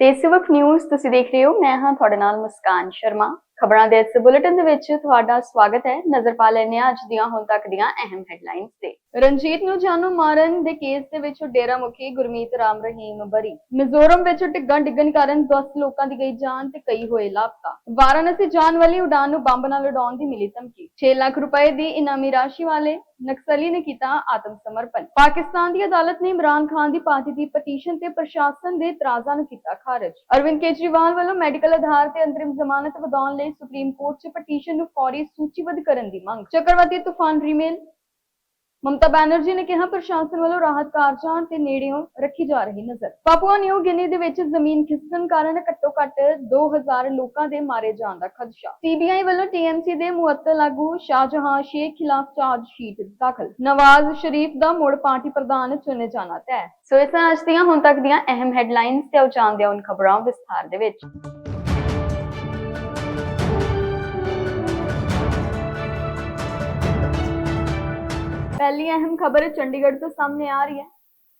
ਤੇ ਵਕਤ ਨਿਊਜ਼ ਤੁਸੀਂ ਦੇਖ ਰਹੇ ਹੋ। ਮੈਂ ਹਾਂ ਤੁਹਾਡੇ ਨਾਲ ਮੁਸਕਾਨ ਸ਼ਰਮਾ। ਖਬਰਾਂ ਦੇ ਇਸ ਬੁਲੇਟਿਨ ਦੇ ਵਿੱਚ ਤੁਹਾਡਾ ਸਵਾਗਤ ਹੈ। ਨਜ਼ਰ ਪਾ ਲੈਂਦੇ ਹਾਂ ਅੱਜ ਦੀਆਂ ਹੁਣ ਤੱਕ ਦੀਆਂ ਅਹਿਮ ਹੈਡਲਾਈਨਸ ਤੇ। ਰਣਜੀਤ ਨੂੰ ਜਾਨੋਂ ਮਾਰਨ ਦੇ ਕੇਸ ਦੇ ਵਿੱਚ ਡੇਰਾ ਮੁਖੀ ਗੁਰਮੀਤ ਰਾਮ ਰਹੀਮ ਬਰੀ। ਮਿਜ਼ੋਰਮ ਵਿੱਚ ਡਿੱਗਣ ਡਿੱਗਣ ਕਾਰਨ 10 ਲੋਕਾਂ ਦੀ ਗਈ ਜਾਨ ਤੇ ਕਈ ਹੋਏ ਲਾਪਤਾ। ਵਾਰਾਣਸੀ ਜਾਣ ਵਾਲੀ ਉਡਾਨ ਨੂੰ ਬੰਬ ਨਾਲ ਉਡਾਉਣ ਦੀ ਮਿਲੀ ਧਮਕੀ। 6 ਲੱਖ ਰੁਪਏ ਦੀ ਇਨਾਮੀ ਰਾਸ਼ੀ ਵਾਲੇ ਨਕਸਲੀ ਨੇ ਕੀਤਾ ਆਤਮ ਸਮਰਪਣ। ਪਾਕਿਸਤਾਨ ਦੀ ਅਦਾਲਤ ਨੇ ਇਮਰਾਨ ਖਾਨ ਦੀ ਪਾਰਟੀ ਦੀ ਪਟੀਸ਼ਨ ਤੇ ਪ੍ਰਸ਼ਾਸਨ ਦੇ ਇਤਰਾਜ਼ਾਂ ਨੂੰ ਕੀਤਾ ਖਾਰਜ। ਅਰਵਿੰਦ ਕੇਜਰੀਵਾਲ ਵੱਲੋਂ ਮੈਡੀਕਲ ਆਧਾਰ ਤੇ ਅੰਤਰਿਮ ਜ਼ਮਾਨਤ ਵਧਾਉਣ ਲਈ ਸੁਪਰੀਮ ਕੋਰਟ 'ਚ ਪਟੀਸ਼ਨ ਨੂੰ ਫੌਰੀ ਸੂਚੀਬੱਧ ਕਰਨ ਦੀ ਮੰਗ। ਚੱਕਰਵਾਤੀ ਤੂਫਾਨ ਰੀਮੇਲ ਮਮਤਾ ਬੈਨਰਜੀ ਨੇ ਕਿਹਾ, ਪ੍ਰਸ਼ਾਸਨ ਵੱਲੋਂ ਰਾਹਤ ਕਾਰਜਾਂ ਤੇ ਨੇੜਿਓਂ ਰੱਖੀ ਜਾ ਰਹੀ ਨਜ਼ਰ। ਪਾਪੂਆ ਨਿਊ ਗਿਨੀ ਦੇ ਵਿੱਚ ਜ਼ਮੀਨ ਖਿਸਕਣ ਕਾਰਨ ਘੱਟੋ ਘੱਟ 2000 ਲੋਕਾਂ ਦੇ ਮਾਰੇ ਜਾਣ ਦਾ ਖਦਸ਼ਾ। ਸੀਬੀਆਈ ਵੱਲੋਂ ਟੀਐਮਸੀ ਦੇ ਮੁਅੱਤਲ ਆਗੂ ਸ਼ਾਹਜਹਾਨ ਸ਼ੇਖ ਖਿਲਾਫ ਚਾਰਜ ਸ਼ੀਟ ਦਾਖਲ। ਨਵਾਜ਼ ਸ਼ਰੀਫ ਦਾ ਮੁੜ ਪਾਰਟੀ ਪ੍ਰਧਾਨ ਚੁਣੇ ਜਾਣਾ ਤੈਅ। ਸੋ ਇਸ ਤਰ੍ਹਾਂ ਅੱਜ ਦੀਆਂ ਹੁਣ ਤੱਕ ਦੀਆਂ ਅਹਿਮ ਹੈਡਲਾਈਨਸ ਤੇ ਆਓ ਉਨ ਖਬਰਾਂ ਵਿਸਥਾਰ ਦੇ ਵਿੱਚ। ਪਹਿਲੀ ਅਹਿਮ ਖਬਰ ਚੰਡੀਗੜ੍ਹ ਤੋਂ ਸਾਹਮਣੇ ਆ ਰਹੀ ਹੈ।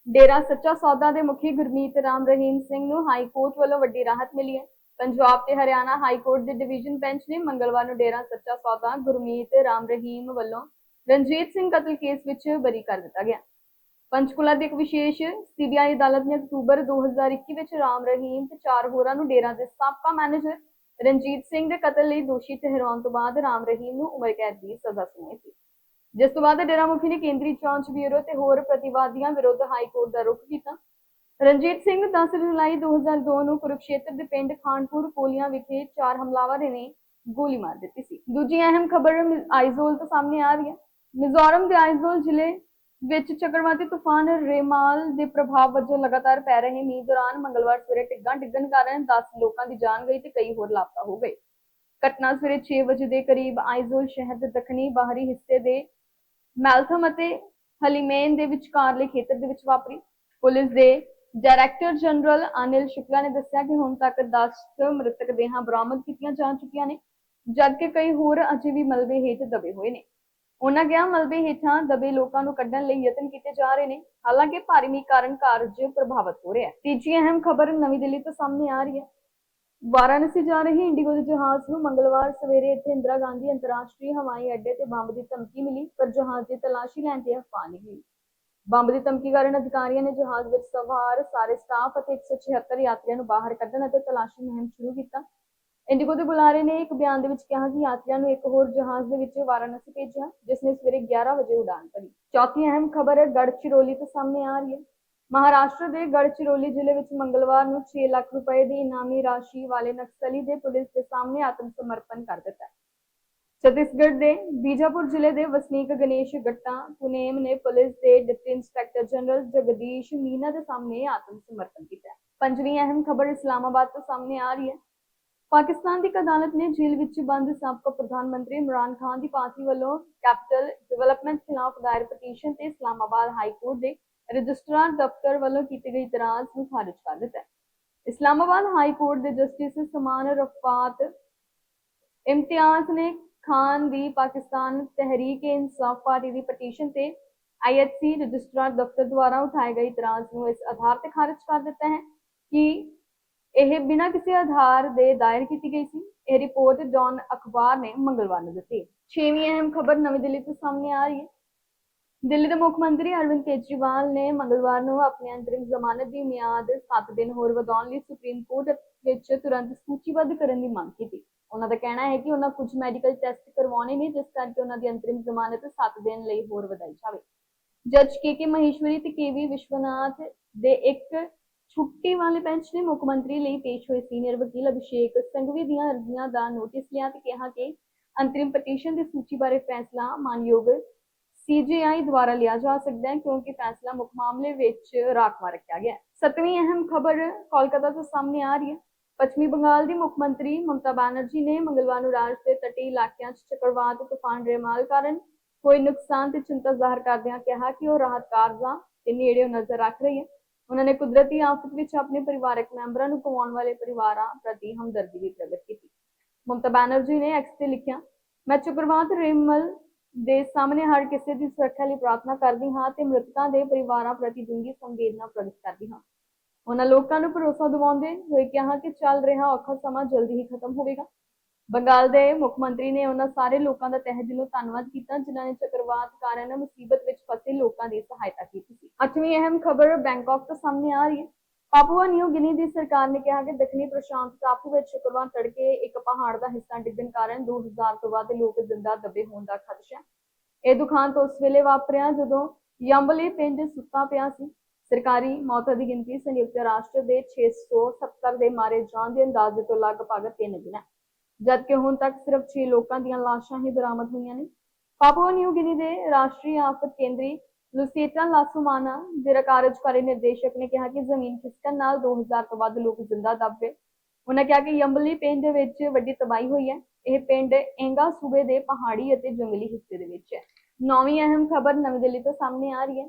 ਡੇਰਾ ਸੱਚਾ ਸੌਦਾ ਦੇ ਮੁਖੀ ਗੁਰਮੀਤ ਰਾਮ ਰਹੀਮ ਸਿੰਘ ਨੂੰ ਹਾਈ ਕੋਰਟ ਵੱਲੋਂ ਵੱਡੀ ਰਾਹਤ ਮਿਲੀ ਹੈ। ਪੰਜਾਬ ਤੇ ਹਰਿਆਣਾ ਹਾਈ ਕੋਰਟ ਦੇ ਡਿਵੀਜ਼ਨ ਬੈਂਚ ਨੇ ਮੰਗਲਵਾਰ ਨੂੰ ਡੇਰਾ ਸੱਚਾ ਸੌਦਾ ਗੁਰਮੀਤ ਰਾਮ ਰਹੀਮ ਵੱਲੋਂ ਰਣਜੀਤ ਸਿੰਘ ਕਤਲ ਕੇਸ ਵਿੱਚ ਬਰੀ ਕਰ ਦਿੱਤਾ ਗਿਆ। ਪੰਚਕੁਲਾ ਦੀ ਇੱਕ ਵਿਸ਼ੇਸ਼ ਸੀਬੀਆਈ ਅਦਾਲਤ ਨੇ ਅਕਤੂਬਰ 2021 ਵਿੱਚ ਰਾਮ ਰਹੀਮ ਤੇ ਚਾਰ ਹੋਰਾਂ ਨੂੰ ਡੇਰਾ ਦੇ ਸਾਬਕਾ ਮੈਨੇਜਰ ਰਣਜੀਤ ਸਿੰਘ ਦੇ ਕਤਲ ਲਈ ਦੋਸ਼ੀ ਠਹਿਰਾਉਣ ਤੋਂ ਬਾਅਦ ਰਾਮ ਰਹੀਮ ਨੂੰ ਉਮਰ ਕੈਦ ਦੀ ਸਜ਼ਾ ਸੁਣਾਈ ਸੀ। ਜਿਸ ਤੋਂ ਬਾਅਦ ਡੇਰਾ ਮੁਖੀ ਨੇ ਕੇਂਦਰੀ ਜਾਂਚ ਬਿਊਰੋ ਤੇ ਹੋਰ ਪ੍ਰਤੀਵਾਦੀਆਂ ਵਿਰੁੱਧ ਹਾਈ ਕੋਰਟ ਦਾ ਰੁਖ ਕੀਤਾ। ਰਣਜੀਤ ਸਿੰਘ 10 ਜੁਲਾਈ 2002 ਨੂੰ ਕੁਰੂਕਸ਼ੇਤਰ ਦੇ ਪਿੰਡ ਖਾਨਪੁਰ ਕੋਲੀਆਂ ਵਿਖੇ ਚਾਰ ਹਮਲਾਵਰਾਂ ਨੇ ਗੋਲੀ ਮਾਰ ਦਿੱਤੀ ਸੀ। ਦੂਜੀ ਅਹਿਮ ਖਬਰ ਆਈਜ਼ੋਲ ਤੋਂ ਸਾਹਮਣੇ ਆ ਰਹੀ ਹੈ। ਮਿਜ਼ੋਰਮ ਦੇ ਆਈਜ਼ੋਲ ਜ਼ਿਲ੍ਹੇ ਵਿੱਚ ਚੱਕਰਵਾਤੀ ਤੂਫਾਨ ਰੇਮਾਲ ਦੇ ਪ੍ਰਭਾਵ ਵਜੋਂ ਲਗਾਤਾਰ ਪੈ ਰਹੇ ਮੀਂਹ ਦੌਰਾਨ ਮੰਗਲਵਾਰ ਸਵੇਰੇ ਟਿੱਗਾਂ ਡਿੱਗਣ ਕਾਰਨ 10 ਲੋਕਾਂ ਦੀ ਜਾਨ ਗਈ ਤੇ ਕਈ ਹੋਰ ਲਾਪਤਾ ਹੋ ਗਏ। ਘਟਨਾ ਸਵੇਰੇ 6 ਵਜੇ ਦੇ ਕਰੀਬ ਆਈਜ਼ੋਲ ਸ਼ਹਿਰ ਦੇ ਦੱਖਣੀ ਬਾਹਰੀ ਹਿੱਸੇ ਦੇ ਮੈਲਥਮ ਅਤੇ ਹਲੀਮੇਨ ਦੇ ਵਿਚਕਾਰਲੇ ਖੇਤਰ ਦੇ ਵਿੱਚ ਵਾਪਰੀ। ਪੁਲਿਸ ਦੇ ਡਾਇਰੈਕਟਰ ਜਨਰਲ ਅਨਿਲ ਸ਼ੁਕਲਾ ਨੇ ਦੱਸਿਆ ਕਿ ਹੁਣ ਤੱਕ 10 ਮ੍ਰਿਤਕ ਦੇਹਾਂ ਬਰਾਮਦ ਕੀਤੀਆਂ ਜਾ ਚੁੱਕੀਆਂ ਨੇ, ਜਦਕਿ ਕਈ ਹੋਰ ਅਜੇ ਵੀ ਮਲਬੇ ਹੇਠ ਦਬੇ ਹੋਏ ਨੇ। ਉਹਨਾਂ ਕਿਹਾ, ਮਲਬੇ ਹੇਠਾਂ ਦਬੇ ਲੋਕਾਂ ਨੂੰ ਕੱਢਣ ਲਈ ਯਤਨ ਕੀਤੇ ਜਾ ਰਹੇ ਨੇ, ਹਾਲਾਂਕਿ ਭਾਰੀ ਮੀਂਹ ਕਾਰਨ ਕਾਰਜ ਪ੍ਰਭਾਵਿਤ ਹੋ ਰਿਹਾ ਹੈ। ਤੀਜੀ ਅਹਿਮ ਖਬਰ ਨਵੀਂ ਦਿੱਲੀ ਤੋਂ ਸਾਹਮਣੇ ਆ ਰਹੀ ਹੈ। ਵਾਰਾਣਸੀ ਜਾ ਰਹੇ ਇੰਡੀਗੋ ਦੇ ਜਹਾਜ਼ ਨੂੰ ਮੰਗਲਵਾਰ ਸਵੇਰੇ ਇੱਥੇ ਇੰਦਰਾ ਗਾਂਧੀ ਅੰਤਰਰਾਸ਼ਟਰੀ ਹਵਾਈ ਅੱਡੇ ਤੇ ਬੰਬ ਦੀ ਧਮਕੀ ਮਿਲੀ, ਪਰ ਜਹਾਜ਼ ਦੀ ਤਲਾਸ਼ੀ ਲੈਣ ਤੇ ਅਫਵਾਹ ਨਿਕਲੀ ਬੰਬ ਦੀ ਧਮਕੀ ਕਾਰਨ ਅਧਿਕਾਰੀਆਂ ਨੇ ਜਹਾਜ਼ ਵਿੱਚ ਸਵਾਰ ਸਾਰੇ ਸਟਾਫ ਅਤੇ 176 ਯਾਤਰੀਆਂ ਨੂੰ ਬਾਹਰ ਕੱਢਣ ਅਤੇ ਤਲਾਸ਼ੀ ਮੁਹਿੰਮ ਸ਼ੁਰੂ ਕੀਤਾ। ਇੰਡੀਗੋ ਦੇ ਬੁਲਾਰੇ ਨੇ ਇੱਕ ਬਿਆਨ ਦੇ ਵਿੱਚ ਕਿਹਾ ਕਿ ਯਾਤਰੀਆਂ ਨੂੰ ਇੱਕ ਹੋਰ ਜਹਾਜ਼ ਦੇ ਵਿੱਚ ਵਾਰਾਣਸੀ ਭੇਜਿਆ, ਜਿਸ ਨੇ ਸਵੇਰੇ 11 ਵਜੇ ਉਡਾਨ ਭਰੀ ਚੌਥੀ ਅਹਿਮ ਖਬਰ ਹੈ, ਗੜਚਿਰੋਲੀ ਤੋਂ ਸਾਹਮਣੇ ਆ ਰਹੀ ਹੈ। ਮਹਾਰਾਸ਼ਟਰ ਦੇ ਗੜਚਿਰੋਲੀ ਜ਼ਿਲ੍ਹੇ ਵਿੱਚ ਮੰਗਲਵਾਰ ਨੂੰ 6 ਲੱਖ ਰੁਪਏ ਦੀ ਇਨਾਮੀ ਰਾਸ਼ੀ ਵਾਲੇ ਨਕਸਲੀ ਦੇ ਪੁਲਿਸ ਦੇ ਸਾਹਮਣੇ ਆਤਮ ਸਮਰਪਣ ਕਰ ਦਿੱਤਾ ਹੈ। ਦੇ ਬੀਜਾਪੁਰ ਜ਼ਿਲ੍ਹੇ ਦੇ ਵਸਨੀਕ ਗਣੇਸ਼ ਗੱਟਾ ਪੁਨੇਮ ਨੇ ਪੁਲਿਸ ਦੇ deputy inspector general Jagdish Meena ਦੇ ਸਾਹਮਣੇ ਆਤਮ ਸਮਰਪਣ ਕੀਤਾ ਪੰਜਵੀਂ ਅਹਿਮ ਖਬਰ ਇਸਲਾਮਾਬਾਦ ਤੋਂ ਸਾਹਮਣੇ ਆ ਰਹੀ ਹੈ ਪਾਕਿਸਤਾਨ ਦੀ ਅਦਾਲਤ ਨੇ ਜੇਲ੍ਹ ਵਿੱਚ ਬੰਦ ਸਾਬਕਾ ਪ੍ਰਧਾਨ ਮੰਤਰੀ ਇਮਰਾਨ ਖਾਨ ਦੀ ਪਾਰਟੀ ਵੱਲੋਂ ਕੈਪੀਟਲ ਡਿਵੈਲਪਮੈਂਟ ਖਿਲਾਫ ਦਾਇਰ ਪਟੀਸ਼ਨ ਤੇ ਇਸਲਾਮਾਬਾਦ ਹਾਈ ਕੋਰਟ ਦੇ ਰਜਿਸਟਰਾਰ ਦਫ਼ਤਰ ਵੱਲੋਂ ਕੀਤੀ ਗਈ ਇਤਰਾਜ਼ ਨੂੰ ਖਾਰਜ ਕਰ ਦਿੱਤਾ ਹੈ। ਇਸਲਾਮਾਬਾਦ ਹਾਈ ਕੋਰਟ ਦੇ ਜਸਟਿਸ ਸਮਾਨ ਰਫਾਤ ਇਮਤਿਆਜ਼ ਨੇ ਖਾਨ ਦੀ ਪਾਕਿਸਤਾਨ ਤਹਿਰੀਕ ਇਨਸਾਫ ਪਾਰਟੀ ਦੀ ਪਟੀਸ਼ਨ ਤੇ ਆਈਐਚਸੀ ਰਜਿਸਟਰਾਰ ਦਫ਼ਤਰ ਦੁਆਰਾ ਉਠਾਏ ਗਏ ਇਤਰਾਜ਼ ਨੂੰ ਇਸ ਆਧਾਰ ਤੇ ਖਾਰਜ ਕਰ ਦਿੱਤਾ ਹੈ ਕਿ ਇਹ ਬਿਨਾਂ ਕਿਸੇ ਆਧਾਰ ਦੇ ਦਾਇਰ ਕੀਤੀ ਗਈ ਸੀ। ਇਹ ਰਿਪੋਰਟ ਡੌਨ ਅਖਬਾਰ ਨੇ ਮੰਗਲਵਾਰ ਨੂੰ ਦਿੱਤੀ। ਛੇਵੀਂ ਅਹਿਮ ਖਬਰ ਨਵੀਂ ਦਿੱਲੀ ਤੋਂ ਸਾਹਮਣੇ ਆ ਰਹੀ ਹੈ। ਦਿੱਲੀ ਦੇ ਮੁੱਖ ਮੰਤਰੀ ਅਰਵਿੰਦ ਕੇਜਰੀਵਾਲ ਨੇ ਮੰਗਲਵਾਰ ਨੂੰ ਆਪਣੀ ਅੰਤਰਿਮ ਜ਼ਮਾਨਤ ਦੀ ਮਿਆਦ 7 ਦਿਨ ਹੋਰ ਵਧਾਉਣ ਲਈ ਸੁਪਰੀਮ ਕੋਰਟ ਵਿੱਚ ਤੁਰੰਤ ਸੂਚੀਬੱਧ ਕਰਨ ਦੀ ਮੰਗ ਕੀਤੀ। ਉਹਨਾਂ ਦਾ ਕਹਿਣਾ ਹੈ ਕਿ ਉਹਨਾਂ ਕੁਝ ਮੈਡੀਕਲ ਟੈਸਟ ਕਰਵਾਉਣੇ ਨੇ, ਜਿਸ ਕਰਕੇ ਉਹਨਾਂ ਦੀ ਅੰਤਰਿਮ ਜ਼ਮਾਨਤ 7 ਦਿਨ ਲਈ ਹੋਰ ਵਧਾਈ ਜਾਵੇ। ਜੱਜ ਕੇ ਕੇ ਮਹੇਸ਼ਵਰੀ ਤੇ ਕੇਵੀ ਵਿਸ਼ਵਨਾਥ ਦੇ ਇੱਕ ਛੁੱਟੀ ਵਾਲੇ ਬੈਂਚ ਨੇ ਮੁੱਖ ਮੰਤਰੀ ਲਈ ਪੇਸ਼ ਹੋਏ ਸੀਨੀਅਰ ਵਕੀਲ ਅਭਿਸ਼ੇਕ ਸੰਘਵੀ ਦੀਆਂ ਅਰਜ਼ੀਆਂ ਦਾ ਨੋਟਿਸ ਲਿਆ ਤੇ ਕਿਹਾ ਕਿ ਅੰਤਰਿਮ ਪਟੀਸ਼ਨ ਦੀ ਸੂਚੀ ਬਾਰੇ ਫੈਸਲਾ ਮਾਨਯੋਗ ਸੀਜੀਆਈ ਦੁਆਰਾ ਲਿਆ ਜਾ ਸਕਦਾ ਹੈ ਕਿਉਂਕਿ ਫੈਸਲਾ ਮੁੱਖ ਮਾਮਲੇ ਵਿੱਚ ਰਾਖਵਾ ਰੱਖਿਆ ਗਿਆ ਹੈ। ਸੱਤਵੀਂ ਅਹਿਮ ਖਬਰ ਕੋਲਕਾਤਾ ਤੋਂ ਸਾਹਮਣੇ ਆ ਰਹੀ ਹੈ। ਪੱਛਮੀ ਬੰਗਾਲ ਦੀ ਮੁੱਖ ਮੰਤਰੀ ਮਮਤਾ ਬੈਨਰਜੀ ਨੇ ਮੰਗਲਵਾਰ ਨੂੰ ਰਾਜ ਦੇ ਤਟੀ ਇਲਾਕਿਆਂ 'ਚ ਚੱਕਰਵਾਤ ਤੂਫਾਨ ਰੇਮਾਲ ਕਾਰਨ ਹੋਏ ਨੁਕਸਾਨ ਤੇ ਚਿੰਤਾ ਜ਼ਾਹਰ ਕਰਦਿਆਂ ਕਿਹਾ ਕਿ ਉਹ ਰਾਹਤ ਕਾਰਜਾਂ ਤੇ ਨੇੜਿਓਂ ਨਜ਼ਰ ਰੱਖ ਰਹੀ ਹੈ। ਉਹਨਾਂ ਨੇ ਕੁਦਰਤੀ ਆਫਤ ਵਿੱਚ ਆਪਣੇ ਪਰਿਵਾਰਕ ਮੈਂਬਰਾਂ ਨੂੰ ਗਵਾਉਣ ਵਾਲੇ ਪਰਿਵਾਰਾਂ ਪ੍ਰਤੀ ਹਮਦਰਦੀ ਵੀ ਪ੍ਰਗਟ ਕੀਤੀ। ਮਮਤਾ ਬੈਨਰਜੀ ਨੇ ਐਕਸ ਤੇ ਲਿਖਿਆ, ਮੈਂ ਚੱਕਰਵਾਤ ਰੇਮਲ ਦੇ ਸਾਹਮਣੇ ਹਰ ਕਿਸੇ ਦੀ ਸੁਰੱਖਿਆ ਲਈ ਪ੍ਰਾਰਥਨਾ ਕਰਦੀ ਹਾਂ ਤੇ ਮ੍ਰਿਤਕਾਂ ਦੇ ਪਰਿਵਾਰਾਂ ਪ੍ਰਤੀ ਡੂੰਘੀ ਸੰਵੇਦਨਾ ਪ੍ਰਗਟ ਕਰਦੀ ਹਾਂ। ਉਹਨਾਂ ਲੋਕਾਂ ਨੂੰ ਭਰੋਸਾ ਦਿਵਾਉਂਦੇ ਹੋਏ ਕਿਹਾ ਕਿ ਚੱਲ ਰਿਹਾ ਔਖਾ ਸਮਾਂ ਜਲਦੀ ਹੀ ਖਤਮ ਹੋਵੇਗਾ। ਬੰਗਾਲ ਦੇ ਮੁੱਖ ਮੰਤਰੀ ਨੇ ਉਹਨਾਂ ਸਾਰੇ ਲੋਕਾਂ ਦਾ ਤਹਿ ਦਿਲੋਂ ਧੰਨਵਾਦ ਕੀਤਾ, ਜਿਨ੍ਹਾਂ ਨੇ ਚੱਕਰਵਾਤ ਕਾਰਨ ਮੁਸੀਬਤ ਵਿੱਚ ਫਸੇ ਲੋਕਾਂ ਦੀ ਸਹਾਇਤਾ ਕੀਤੀ ਸੀ। ਅੱਠਵੀਂ ਅਹਿਮ ਖਬਰ ਬੈਂਕਾਕ ਤੋਂ ਸਾਹਮਣੇ ਆ ਰਹੀ ਹੈ। ਪਾਪੂਆ ਨਿਊ ਗਿਨੀ ਦੀ ਸਰਕਾਰ ਨੇ ਕਿਹਾ ਕਿ ਦੱਖਣੀ ਪ੍ਰਸ਼ਾਂਤ ਟਾਪੂ ਵਿੱਚ ਸ਼ੁੱਕਰਵਾਰ ਤੜਕੇ ਇੱਕ ਪਹਾੜ ਦਾ ਹਿੱਸਾ ਡਿੱਗਣ ਕਾਰਨ 2000 ਤੋਂ ਵੱਧ ਲੋਕ ਜ਼ਿੰਦਾ ਦੱਬੇ ਹੋਣ ਦਾ ਖਦਸ਼ਾ ਇਹ ਦੁਖਾਂਤ ਉਸ ਵੇਲੇ ਵਾਪਰਿਆ ਜਦੋਂ ਯੰਬਲੇ ਪਿੰਡ ਸੁੱਤਾ ਪਿਆ ਸੀ। ਸਰਕਾਰੀ ਮੌਤਾਂ ਦੀ ਗਿਣਤੀ ਸੰਯੁਕਤ ਰਾਸ਼ਟਰ ਦੇ 670 ਦੇ ਮਾਰੇ ਜਾਣ ਦੇ ਅੰਦਾਜ਼ੇ ਤੋਂ ਲਗਭਗ 3 ਗੁਣਾ ਜਦਕਿ ਹੁਣ ਤੱਕ ਸਿਰਫ 6 ਲੋਕਾਂ ਦੀਆਂ ਲਾਸ਼ਾਂ ਹੀ ਬਰਾਮਦ ਹੋਈਆਂ ਨੇ। ਪਾਪੂਆ ਨਿਊ ਗਿਨੀ ਦੇ ਰਾਸ਼ਟਰੀ ਆਫਤ ਕੇਂਦਰੀ ਲੁਸੀਟਾ ਲਾਸੂਮਾਨਾ ਦੇ ਕਾਰਜਕਾਰੀ ਨਿਰਦੇਸ਼ਕ ਨੇ ਕਿਹਾ ਕਿ ਜ਼ਮੀਨ ਖਿਸਕਣ ਨਾਲ 2000 ਤੋਂ ਵੱਧ ਲੋਕ ਜ਼ਿੰਦਾ ਦੱਬ ਗਏ। ਉਹਨਾਂ ਕਿਹਾ ਕਿ ਯੰਬਲੀ ਪਿੰਡ ਵਿੱਚ ਵੱਡੀ ਤਬਾਹੀ ਹੋਈ ਹੈ। ਇਹ ਪਿੰਡ ਐਂਗਾ ਸੂਬੇ ਦੇ ਪਹਾੜੀ ਅਤੇ ਜੰਗਲੀ ਹਿੱਸੇ ਦੇ ਵਿੱਚ ਹੈ। ਨੌਵੀਂ ਅਹਿਮ ਖਬਰ ਨਵੀਂ ਦਿੱਲੀ ਤੋਂ ਸਾਹਮਣੇ ਆ ਰਹੀ ਹੈ।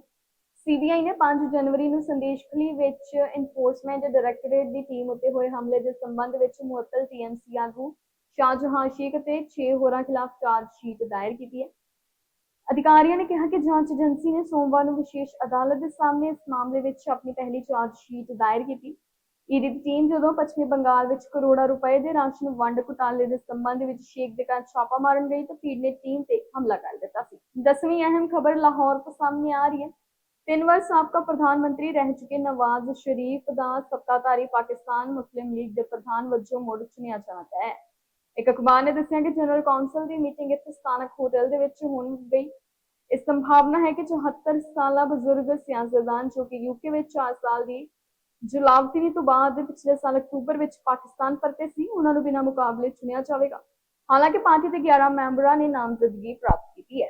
ਸੀਬੀਆਈ ਨੇ 5 ਜਨਵਰੀ ਨੂੰ ਸੰਦੇਸ਼ਖਲੀ ਵਿੱਚ ਇਨਫੋਰਸਮੈਂਟ ਡਾਇਰੈਕਟੋਰੇਟ ਦੀ ਟੀਮ ਉੱਤੇ ਹੋਏ ਹਮਲੇ ਦੇ ਸੰਬੰਧ ਵਿੱਚ ਮੁਅੱਤਲ ਟੀਐਮਸੀ ਆਗੂ ਸ਼ਾਹਜਹਾਂ ਸ਼ੇਖ ਤੇ 6 ਹੋਰਾਂ ਖਿਲਾਫ ਚਾਰਜ ਸ਼ੀਟ ਦਾਇਰ ਕੀਤੀ ਹੈ। ਅਧਿਕਾਰੀਆਂ ਨੇ ਕਿਹਾ ਕਿ ਜਾਂਚ ਏਜੰਸੀ ਨੇ ਸੋਮਵਾਰ ਨੂੰ ਵਿਸ਼ੇਸ਼ ਅਦਾਲਤ ਦੇ ਸਾਹਮਣੇ ਇਸ ਮਾਮਲੇ ਵਿੱਚ ਆਪਣੀ ਪਹਿਲੀ ਚਾਰਜ ਸ਼ੀਟ ਦਾਇਰ ਕੀਤੀ। ਈਡੀ ਟੀਮ ਜਦੋਂ ਪੱਛਮੀ ਬੰਗਾਲ ਵਿੱਚ ਕਰੋੜਾਂ ਰੁਪਏ ਦੇ ਰਾਸ਼ਨ ਵੰਡ ਘੁਟਾਲੇ ਦੇ ਸੰਬੰਧ ਵਿੱਚ ਸ਼ੇਖ ਦੇ ਘਰ ਛਾਪਾ ਮਾਰਨ ਗਈ ਤਾਂ ਭੀੜ ਨੇ ਟੀਮ ਤੇ ਹਮਲਾ ਕਰ ਦਿੱਤਾ ਸੀ। ਦਸਵੀਂ ਅਹਿਮ ਖਬਰ ਲਾਹੌਰ ਤੋਂ ਸਾਹਮਣੇ ਆ ਰਹੀ ਹੈ। ਤਿੰਨ ਵਾਰ ਸਾਬਕਾ ਪ੍ਰਧਾਨ ਮੰਤਰੀ ਰਹਿ ਚੁੱਕੇ ਨਵਾਜ਼ ਸ਼ਰੀਫ ਦਾ ਸੱਤਾਧਾਰੀ ਪਾਕਿਸਤਾਨ ਮੁਸਲਿਮ ਲੀਗ ਦੇ ਪ੍ਰਧਾਨ ਵਜੋਂ ਮੁੜ ਚੁਣਿਆ ਜਾਣਾ ਹੈ ਇੱਕ ਅਖਬਾਰ ਨੇ ਦੱਸਿਆ ਕਿ ਜਨਰਲ ਕੌਂਸਲ ਦੀ ਮੀਟਿੰਗ ਇੱਥੇ ਸਥਾਨਕ ਹੋਟਲ ਦੇ ਵਿੱਚ ਹੋਣ ਗਈ। ਇਸ ਸੰਭਾਵਨਾ ਹੈ ਕਿ 74 ਸਾਲਾ ਬਜ਼ੁਰਗ ਸਿਆਸਤਦਾਨ ਜੋ ਕਿ ਯੂਕੇ ਵਿੱਚ 4 ਸਾਲ ਦੀ ਜੁਲਾਬਤਨੀ ਤੋਂ ਬਾਅਦ ਪਿਛਲੇ ਸਾਲ ਅਕਤੂਬਰ ਵਿੱਚ ਪਾਕਿਸਤਾਨ ਪਰਤੇ ਸੀ, ਉਹਨਾਂ ਨੂੰ ਬਿਨਾਂ ਮੁਕਾਬਲੇ ਚੁਣਿਆ ਜਾਵੇਗਾ। ਹਾਲਾਂਕਿ ਪਾਰਟੀ ਦੇ 11 ਮੈਂਬਰਾਂ ਨੇ ਨਾਮਜ਼ਦਗੀ ਪ੍ਰਾਪਤ ਕੀਤੀ ਹੈ।